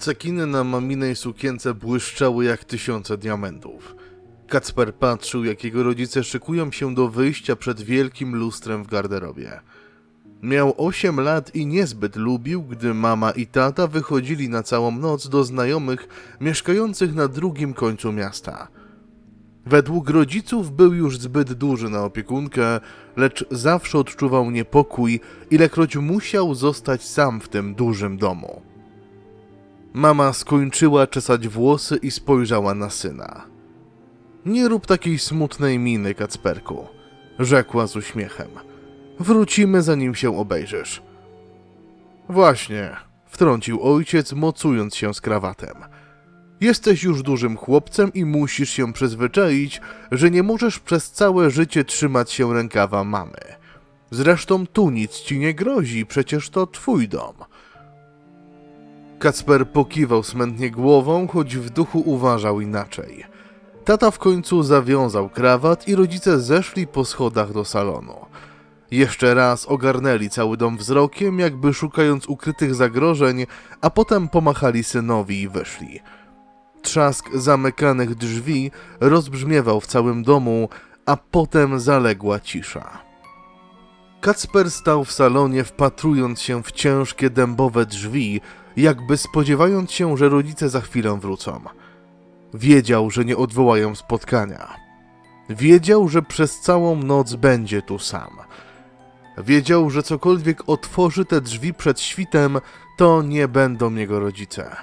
Cekiny na maminej sukience błyszczały jak tysiące diamentów. Kacper patrzył, jak jego rodzice szykują się do wyjścia przed wielkim lustrem w garderobie. Miał 8 lat i niezbyt lubił, gdy mama i tata wychodzili na całą noc do znajomych mieszkających na drugim końcu miasta. Według rodziców był już zbyt duży na opiekunkę, lecz zawsze odczuwał niepokój, ilekroć musiał zostać sam w tym dużym domu. Mama skończyła czesać włosy i spojrzała na syna. Nie rób takiej smutnej miny, Kacperku, rzekła z uśmiechem. Wrócimy, zanim się obejrzysz. Właśnie, wtrącił ojciec, mocując się z krawatem. Jesteś już dużym chłopcem i musisz się przyzwyczaić, że nie możesz przez całe życie trzymać się rękawa mamy. Zresztą tu nic ci nie grozi, przecież to twój dom. Kacper pokiwał smętnie głową, choć w duchu uważał inaczej. Tata w końcu zawiązał krawat i rodzice zeszli po schodach do salonu. Jeszcze raz ogarnęli cały dom wzrokiem, jakby szukając ukrytych zagrożeń, a potem pomachali synowi i wyszli. Trzask zamykanych drzwi rozbrzmiewał w całym domu, a potem zaległa cisza. Kacper stał w salonie, wpatrując się w ciężkie dębowe drzwi, jakby spodziewając się, że rodzice za chwilę wrócą. Wiedział, że nie odwołają spotkania. Wiedział, że przez całą noc będzie tu sam. Wiedział, że cokolwiek otworzy te drzwi przed świtem, to nie będą jego rodzice.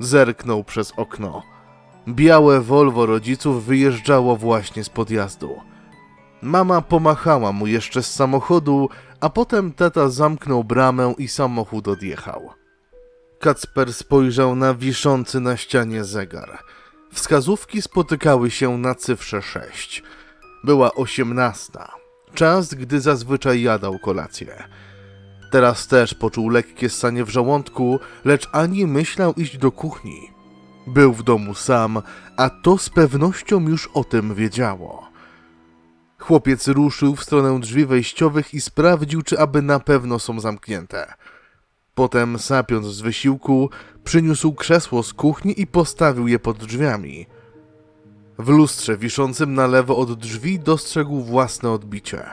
Zerknął przez okno. Białe Volvo rodziców wyjeżdżało właśnie z podjazdu. Mama pomachała mu jeszcze z samochodu, a potem tata zamknął bramę i samochód odjechał. Kacper spojrzał na wiszący na ścianie zegar. Wskazówki spotykały się na cyfrze 6. Była osiemnasta. Czas, gdy zazwyczaj jadał kolację. Teraz też poczuł lekkie ssanie w żołądku, lecz ani myślał iść do kuchni. Był w domu sam, a to z pewnością już o tym wiedziało. Chłopiec ruszył w stronę drzwi wejściowych i sprawdził, czy aby na pewno są zamknięte. Potem, sapiąc z wysiłku, przyniósł krzesło z kuchni i postawił je pod drzwiami. W lustrze wiszącym na lewo od drzwi dostrzegł własne odbicie.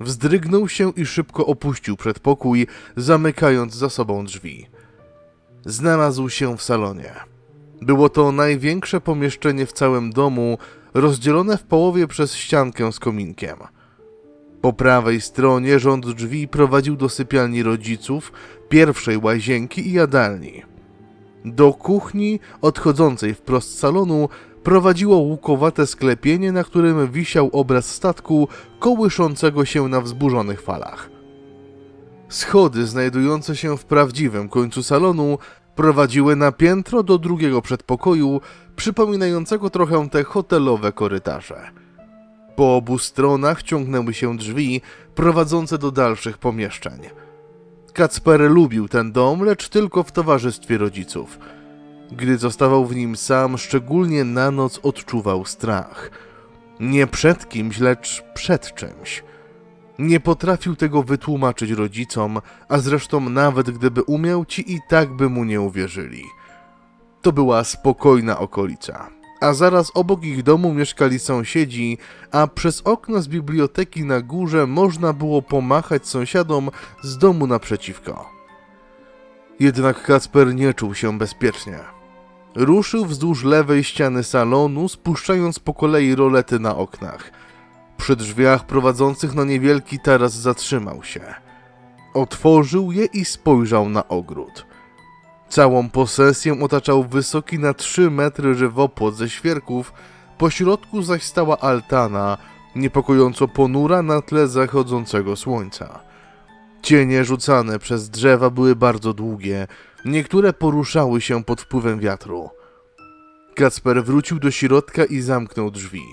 Wzdrygnął się i szybko opuścił przedpokój, zamykając za sobą drzwi. Znalazł się w salonie. Było to największe pomieszczenie w całym domu, rozdzielone w połowie przez ściankę z kominkiem. Po prawej stronie rząd drzwi prowadził do sypialni rodziców, pierwszej łazienki i jadalni. Do kuchni, odchodzącej wprost salonu, prowadziło łukowate sklepienie, na którym wisiał obraz statku kołyszącego się na wzburzonych falach. Schody znajdujące się w prawdziwym końcu salonu prowadziły na piętro do drugiego przedpokoju, przypominającego trochę te hotelowe korytarze. Po obu stronach ciągnęły się drzwi prowadzące do dalszych pomieszczeń. Kacper lubił ten dom, lecz tylko w towarzystwie rodziców. Gdy zostawał w nim sam, szczególnie na noc odczuwał strach. Nie przed kimś, lecz przed czymś. Nie potrafił tego wytłumaczyć rodzicom, a zresztą nawet gdyby umiał, ci i tak by mu nie uwierzyli. To była spokojna okolica, a zaraz obok ich domu mieszkali sąsiedzi, a przez okno z biblioteki na górze można było pomachać sąsiadom z domu naprzeciwko. Jednak Kacper nie czuł się bezpiecznie. Ruszył wzdłuż lewej ściany salonu, spuszczając po kolei rolety na oknach. Przy drzwiach prowadzących na niewielki taras zatrzymał się. Otworzył je i spojrzał na ogród. Całą posesję otaczał wysoki na trzy metry żywopłot ze świerków, po środku zaś stała altana, niepokojąco ponura na tle zachodzącego słońca. Cienie rzucane przez drzewa były bardzo długie, niektóre poruszały się pod wpływem wiatru. Kacper wrócił do środka i zamknął drzwi.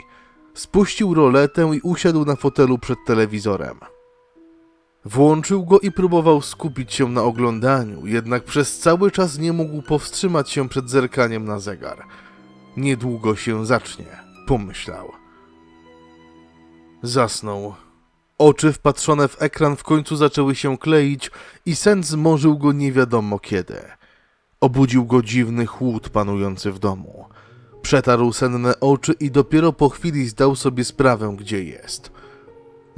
Spuścił roletę i usiadł na fotelu przed telewizorem. Włączył go i próbował skupić się na oglądaniu, jednak przez cały czas nie mógł powstrzymać się przed zerkaniem na zegar. Niedługo się zacznie, pomyślał. Zasnął. Oczy wpatrzone w ekran w końcu zaczęły się kleić i sen zmorzył go nie wiadomo kiedy. Obudził go dziwny chłód panujący w domu. Przetarł senne oczy i dopiero po chwili zdał sobie sprawę, gdzie jest.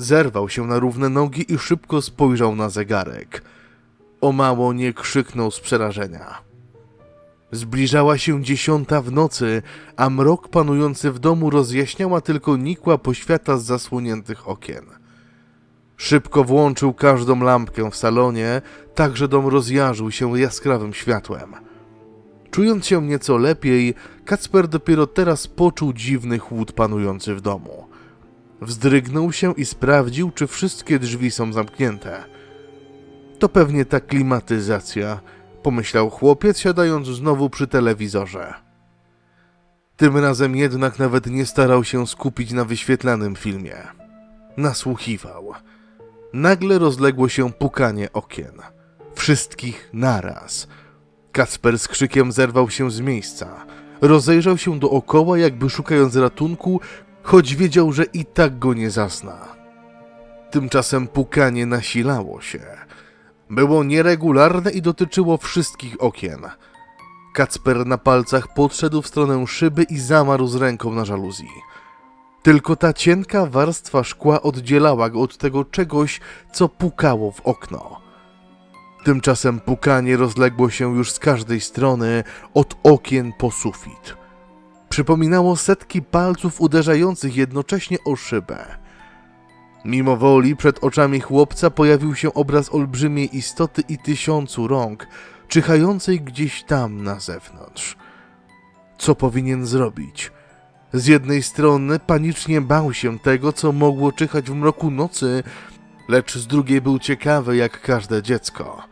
Zerwał się na równe nogi i szybko spojrzał na zegarek. O mało nie krzyknął z przerażenia. Zbliżała się dziesiąta w nocy, a mrok panujący w domu rozjaśniała tylko nikła poświata z zasłoniętych okien. Szybko włączył każdą lampkę w salonie, tak że dom rozjarzył się jaskrawym światłem. Czując się nieco lepiej, Kacper dopiero teraz poczuł dziwny chłód panujący w domu. Wzdrygnął się i sprawdził, czy wszystkie drzwi są zamknięte. To pewnie ta klimatyzacja, pomyślał chłopiec, siadając znowu przy telewizorze. Tym razem jednak nawet nie starał się skupić na wyświetlanym filmie. Nasłuchiwał. Nagle rozległo się pukanie okien. Wszystkich naraz. Kacper z krzykiem zerwał się z miejsca. Rozejrzał się dookoła, jakby szukając ratunku, choć wiedział, że i tak go nie zasna. Tymczasem pukanie nasilało się. Było nieregularne i dotyczyło wszystkich okien. Kacper na palcach podszedł w stronę szyby i zamarł z ręką na żaluzji. Tylko ta cienka warstwa szkła oddzielała go od tego czegoś, co pukało w okno. Tymczasem pukanie rozległo się już z każdej strony, od okien po sufit. Przypominało setki palców uderzających jednocześnie o szybę. Mimo woli przed oczami chłopca pojawił się obraz olbrzymiej istoty i tysiącu rąk, czyhającej gdzieś tam na zewnątrz. Co powinien zrobić? Z jednej strony panicznie bał się tego, co mogło czyhać w mroku nocy, lecz z drugiej był ciekawy jak każde dziecko.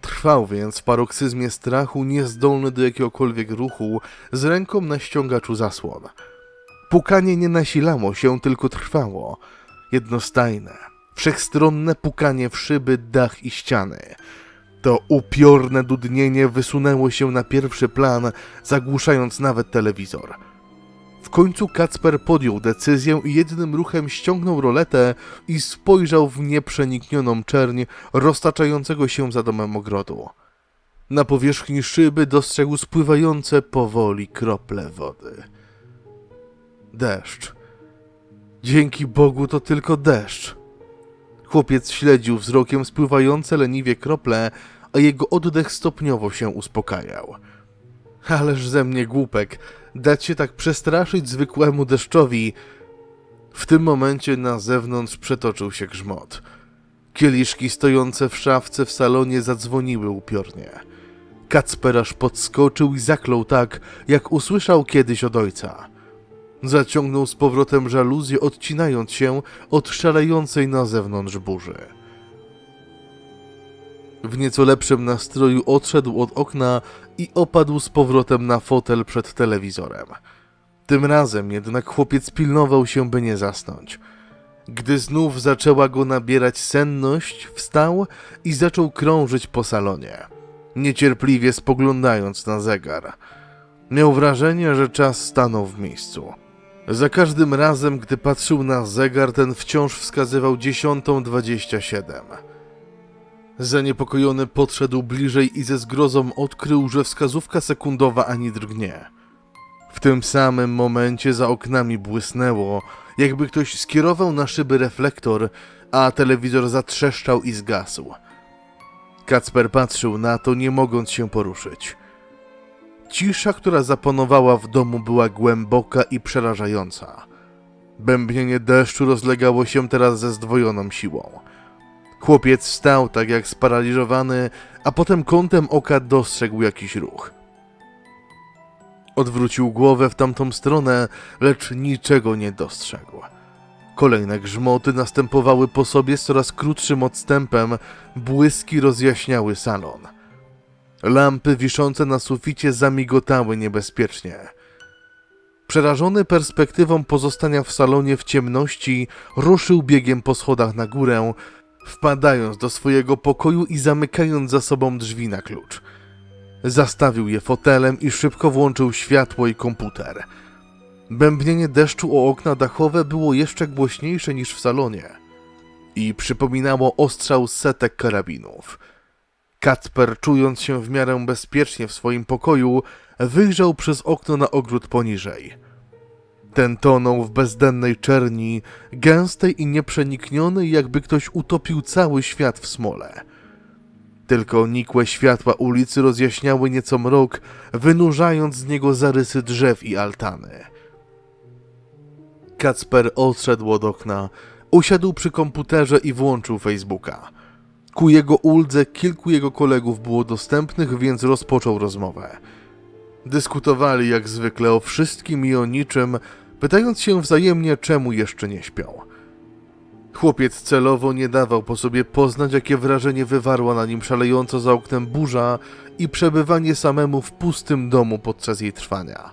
Trwał więc w paroksyzmie strachu, niezdolny do jakiegokolwiek ruchu, z ręką na ściągaczu zasłon. Pukanie nie nasilało się, tylko trwało. Jednostajne, wszechstronne pukanie w szyby, dach i ściany. To upiorne dudnienie wysunęło się na pierwszy plan, zagłuszając nawet telewizor. W końcu Kacper podjął decyzję i jednym ruchem ściągnął roletę i spojrzał w nieprzeniknioną czerń roztaczającego się za domem ogrodu. Na powierzchni szyby dostrzegł spływające powoli krople wody. Deszcz. Dzięki Bogu to tylko deszcz. Chłopiec śledził wzrokiem spływające leniwie krople, a jego oddech stopniowo się uspokajał. Ależ ze mnie głupek, dać się tak przestraszyć zwykłemu deszczowi. W tym momencie na zewnątrz przetoczył się grzmot. Kieliszki stojące w szafce w salonie zadzwoniły upiornie. Kacper aż podskoczył i zaklął tak, jak usłyszał kiedyś od ojca. Zaciągnął z powrotem żaluzję, odcinając się od szalejącej na zewnątrz burzy. W nieco lepszym nastroju odszedł od okna i opadł z powrotem na fotel przed telewizorem. Tym razem jednak chłopiec pilnował się, by nie zasnąć. Gdy znów zaczęła go nabierać senność, wstał i zaczął krążyć po salonie, niecierpliwie spoglądając na zegar. Miał wrażenie, że czas stanął w miejscu. Za każdym razem, gdy patrzył na zegar, ten wciąż wskazywał dziesiątą dwadzieścia siedem. Zaniepokojony podszedł bliżej i ze zgrozą odkrył, że wskazówka sekundowa ani drgnie. W tym samym momencie za oknami błysnęło, jakby ktoś skierował na szyby reflektor, a telewizor zatrzeszczał i zgasł. Kacper patrzył na to, nie mogąc się poruszyć. Cisza, która zapanowała w domu, była głęboka i przerażająca. Bębnienie deszczu rozlegało się teraz ze zdwojoną siłą. Chłopiec stał tak jak sparaliżowany, a potem kątem oka dostrzegł jakiś ruch. Odwrócił głowę w tamtą stronę, lecz niczego nie dostrzegł. Kolejne grzmoty następowały po sobie z coraz krótszym odstępem, błyski rozjaśniały salon. Lampy wiszące na suficie zamigotały niebezpiecznie. Przerażony perspektywą pozostania w salonie w ciemności, ruszył biegiem po schodach na górę, wpadając do swojego pokoju i zamykając za sobą drzwi na klucz. Zastawił je fotelem i szybko włączył światło i komputer. Bębnienie deszczu o okna dachowe było jeszcze głośniejsze niż w salonie i przypominało ostrzał setek karabinów. Kacper, czując się w miarę bezpiecznie w swoim pokoju, wyjrzał przez okno na ogród poniżej. Ten tonął w bezdennej czerni, gęstej i nieprzeniknionej, jakby ktoś utopił cały świat w smole. Tylko nikłe światła ulicy rozjaśniały nieco mrok, wynurzając z niego zarysy drzew i altany. Kacper odszedł od okna, usiadł przy komputerze i włączył Facebooka. Ku jego uldze kilku jego kolegów było dostępnych, więc rozpoczął rozmowę. Dyskutowali jak zwykle o wszystkim i o niczym, pytając się wzajemnie, czemu jeszcze nie śpią. Chłopiec celowo nie dawał po sobie poznać, jakie wrażenie wywarła na nim szalejąco za oknem burza i przebywanie samemu w pustym domu podczas jej trwania.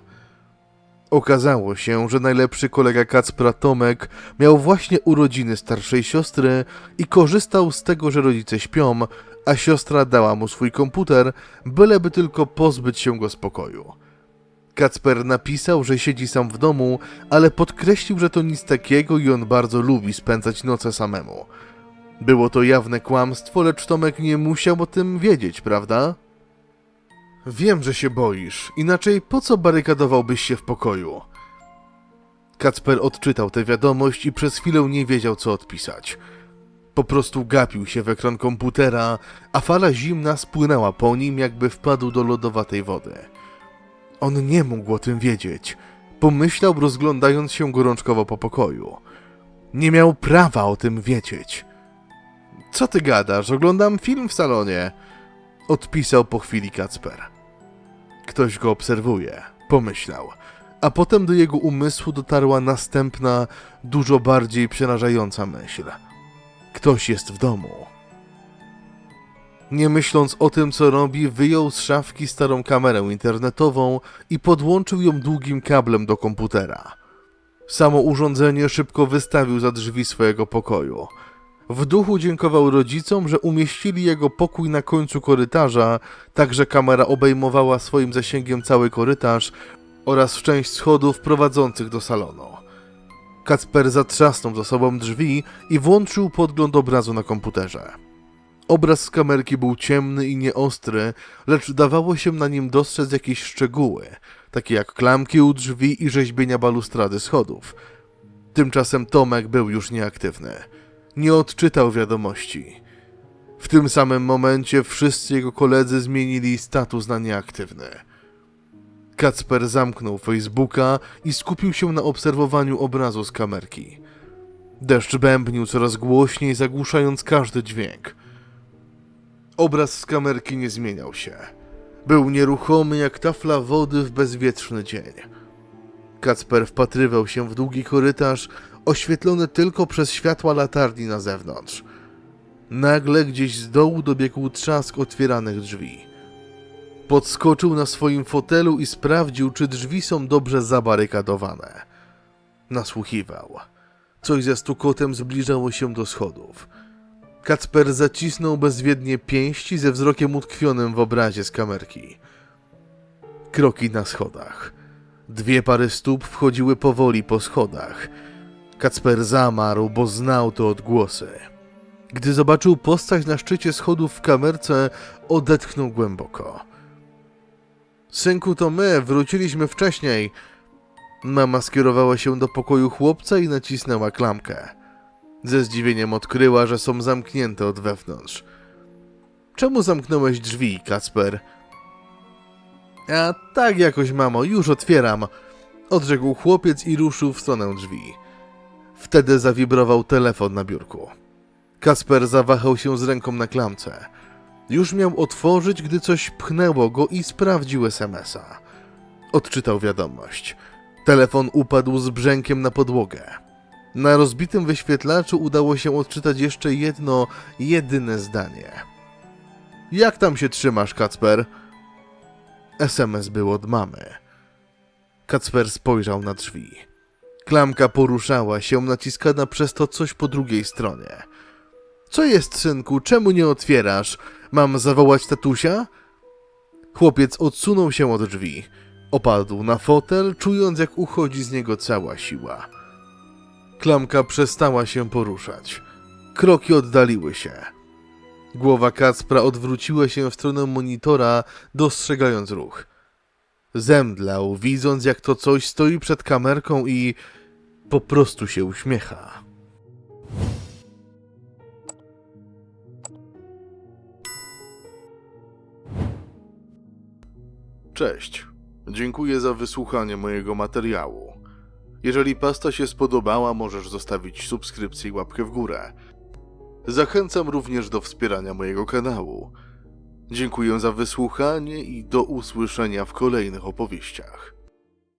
Okazało się, że najlepszy kolega Kacpra Tomek miał właśnie urodziny starszej siostry i korzystał z tego, że rodzice śpią, a siostra dała mu swój komputer, byleby tylko pozbyć się go spokoju. Kacper napisał, że siedzi sam w domu, ale podkreślił, że to nic takiego i on bardzo lubi spędzać noce samemu. Było to jawne kłamstwo, lecz Tomek nie musiał o tym wiedzieć, prawda? Wiem, że się boisz, inaczej po co barykadowałbyś się w pokoju? Kacper odczytał tę wiadomość i przez chwilę nie wiedział, co odpisać. Po prostu gapił się w ekran komputera, a fala zimna spłynęła po nim, jakby wpadł do lodowatej wody. On nie mógł o tym wiedzieć. Pomyślał, rozglądając się gorączkowo po pokoju. Nie miał prawa o tym wiedzieć. Co ty gadasz? Oglądam film w salonie. Odpisał po chwili Kacper. Ktoś go obserwuje, pomyślał. A potem do jego umysłu dotarła następna, dużo bardziej przerażająca myśl. Ktoś jest w domu. Nie myśląc o tym, co robi, wyjął z szafki starą kamerę internetową i podłączył ją długim kablem do komputera. Samo urządzenie szybko wystawił za drzwi swojego pokoju. W duchu dziękował rodzicom, że umieścili jego pokój na końcu korytarza, tak że kamera obejmowała swoim zasięgiem cały korytarz oraz część schodów prowadzących do salonu. Kacper zatrzasnął za sobą drzwi i włączył podgląd obrazu na komputerze. Obraz z kamerki był ciemny i nieostry, lecz dawało się na nim dostrzec jakieś szczegóły, takie jak klamki u drzwi i rzeźbienia balustrady schodów. Tymczasem Tomek był już nieaktywny. Nie odczytał wiadomości. W tym samym momencie wszyscy jego koledzy zmienili status na nieaktywny. Kacper zamknął Facebooka i skupił się na obserwowaniu obrazu z kamerki. Deszcz bębnił coraz głośniej, zagłuszając każdy dźwięk. Obraz z kamerki nie zmieniał się. Był nieruchomy jak tafla wody w bezwietrzny dzień. Kacper wpatrywał się w długi korytarz, oświetlony tylko przez światła latarni na zewnątrz. Nagle gdzieś z dołu dobiegł trzask otwieranych drzwi. Podskoczył na swoim fotelu i sprawdził, czy drzwi są dobrze zabarykadowane. Nasłuchiwał. Coś ze stukotem zbliżało się do schodów. Kacper zacisnął bezwiednie pięści ze wzrokiem utkwionym w obrazie z kamerki. Kroki na schodach. Dwie pary stóp wchodziły powoli po schodach. Kacper zamarł, bo znał te odgłosy. Gdy zobaczył postać na szczycie schodów w kamerce, odetchnął głęboko. Synku, to my, wróciliśmy wcześniej. Mama skierowała się do pokoju chłopca i nacisnęła klamkę. Ze zdziwieniem odkryła, że są zamknięte od wewnątrz. Czemu zamknąłeś drzwi, Kacper? A tak jakoś, mamo, już otwieram, odrzekł chłopiec i ruszył w stronę drzwi. Wtedy zawibrował telefon na biurku. Kasper zawahał się z ręką na klamce. Już miał otworzyć, gdy coś pchnęło go i sprawdził SMS-a. Odczytał wiadomość. Telefon upadł z brzękiem na podłogę. Na rozbitym wyświetlaczu udało się odczytać jeszcze jedno, jedyne zdanie. Jak tam się trzymasz, Kacper? SMS był od mamy. Kacper spojrzał na drzwi. Klamka poruszała się, naciskana przez to coś po drugiej stronie. Co jest, synku? Czemu nie otwierasz? Mam zawołać tatusia? Chłopiec odsunął się od drzwi. Opadł na fotel, czując jak uchodzi z niego cała siła. Klamka przestała się poruszać. Kroki oddaliły się. Głowa Kacpra odwróciła się w stronę monitora, dostrzegając ruch. Zemdlał, widząc jak to coś stoi przed kamerką i po prostu się uśmiecha. Cześć. Dziękuję za wysłuchanie mojego materiału. Jeżeli pasta się spodobała, możesz zostawić subskrypcję i łapkę w górę. Zachęcam również do wspierania mojego kanału. Dziękuję za wysłuchanie i do usłyszenia w kolejnych opowieściach.